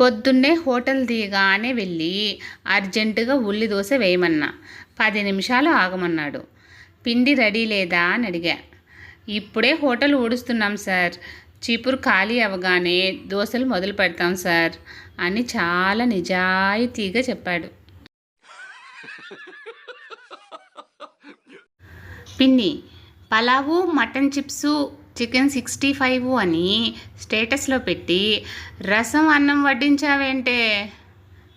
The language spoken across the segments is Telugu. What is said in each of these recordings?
పొద్దున్నే హోటల్ దిగానే వెళ్ళి అర్జెంటుగా ఉల్లి దోశ వేయమన్నా. పది నిమిషాలు ఆగమన్నాడు. పిండి రెడీ లేదా అని అడిగా. ఇప్పుడే హోటల్ ఊడుస్తున్నాం సార్. చీపురు ఖాళీ అవ్వగానే దోశలు మొదలు పెడతాం సార్ అని చాలా నిజాయితీగా చెప్పాడు. పిన్ని pulao mutton chips chicken sixty five అని స్టేటస్లో పెట్టి రసం అన్నం వడ్డించావేంటే?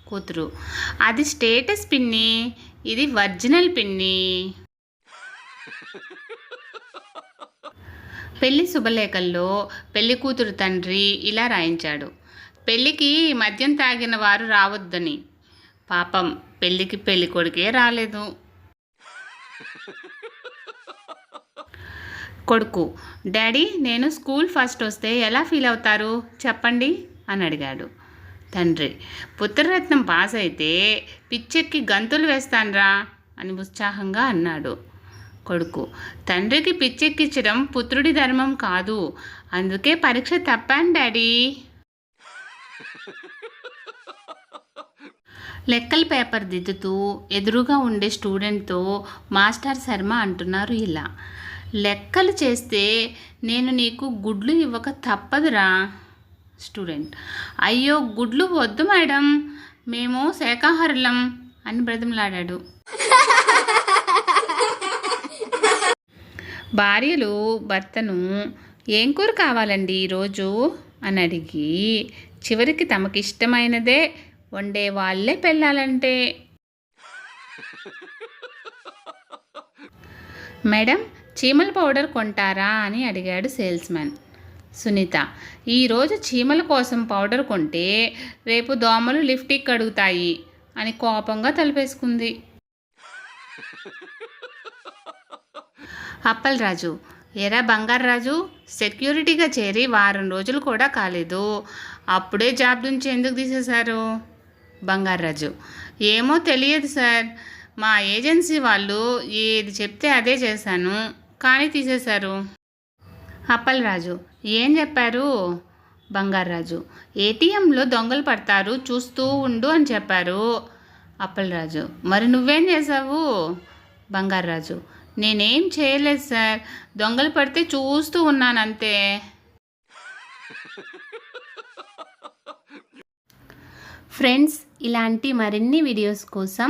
కూతురు. అది స్టేటస్ పిన్ని. ఇది ఒరిజినల్ పిన్ని. పెళ్ళి శుభలేఖల్లో పెళ్ళి కూతురు తండ్రి ఇలా రాయించాడు. పెళ్ళికి మద్యం తాగిన వారు రావద్దని. పాపం పెళ్ళికి పెళ్ళికొడుకే రాలేదు. కొడుకు డాడీ నేను స్కూల్ ఫస్ట్ వస్తే ఎలా ఫీల్ అవుతారు? చెప్పండి అని అడిగాడు. తండ్రి పుత్రరత్నం పాస్ అయితే పిచ్చెక్కి గంతులు వేస్తాన్రా అని ఉత్సాహంగా అన్నాడు కొడుకు. తండ్రికి పిచ్చెక్కించడం పుత్రుడి ధర్మం కాదు. అందుకే పరీక్ష తప్పాను డాడీ. లెక్కల పేపర్ దిద్దుతూ ఎదురుగా ఉండే స్టూడెంట్తో మాస్టర్ శర్మ అంటున్నారు ఇలా. లెక్కలు చేస్తే నేను నీకు గుడ్లు ఇవ్వక తప్పదురా స్టూడెంట్. అయ్యో గుడ్లు వద్దు మేడం. మేము శాకాహారులం అని బ్రతిమలాడాడు. భార్యలు భర్తను ఏం కూర కావాలండి ఈరోజు? అని అడిగి చివరికి తమకిష్టమైనదే వండే వాళ్ళే పెళ్ళాలంటే. మేడం చీమల పౌడర్ కొంటారా అని అడిగాడు సేల్స్మెన్ సునీత ఈరోజు చీమల కోసం పౌడర్ కొంటే రేపు దోమలు లిఫ్టిక్ అడుగుతాయి అని కోపంగా తలపేసుకుంది. అప్పలరాజు ఎరా బంగారాజు సెక్యూరిటీగా చేరి వారం రోజులు కూడా కాలేదు. అప్పుడే జాబ్ నుంచి ఎందుకు తీసేశారు? బంగారాజు ఏమో తెలియదు సార్. మా ఏజెన్సీ వాళ్ళు ఏది చెప్తే అదే చేశాను. కానీ తీసేశారు. అప్పలరాజు ఏం చెప్పారు? బంగారాజు ఏటీఎంలో దొంగలు పడతారు చూస్తూ ఉండు అని చెప్పారు. అప్పలరాజు మరి నువ్వేం చేసావు బంగారాజు నేనేం చేయలేదు సార్ దొంగలు పడితే చూస్తూ ఉన్నాను అంతే ఫ్రెండ్స్ ఇలాంటి మరిన్ని వీడియోస్ కోసం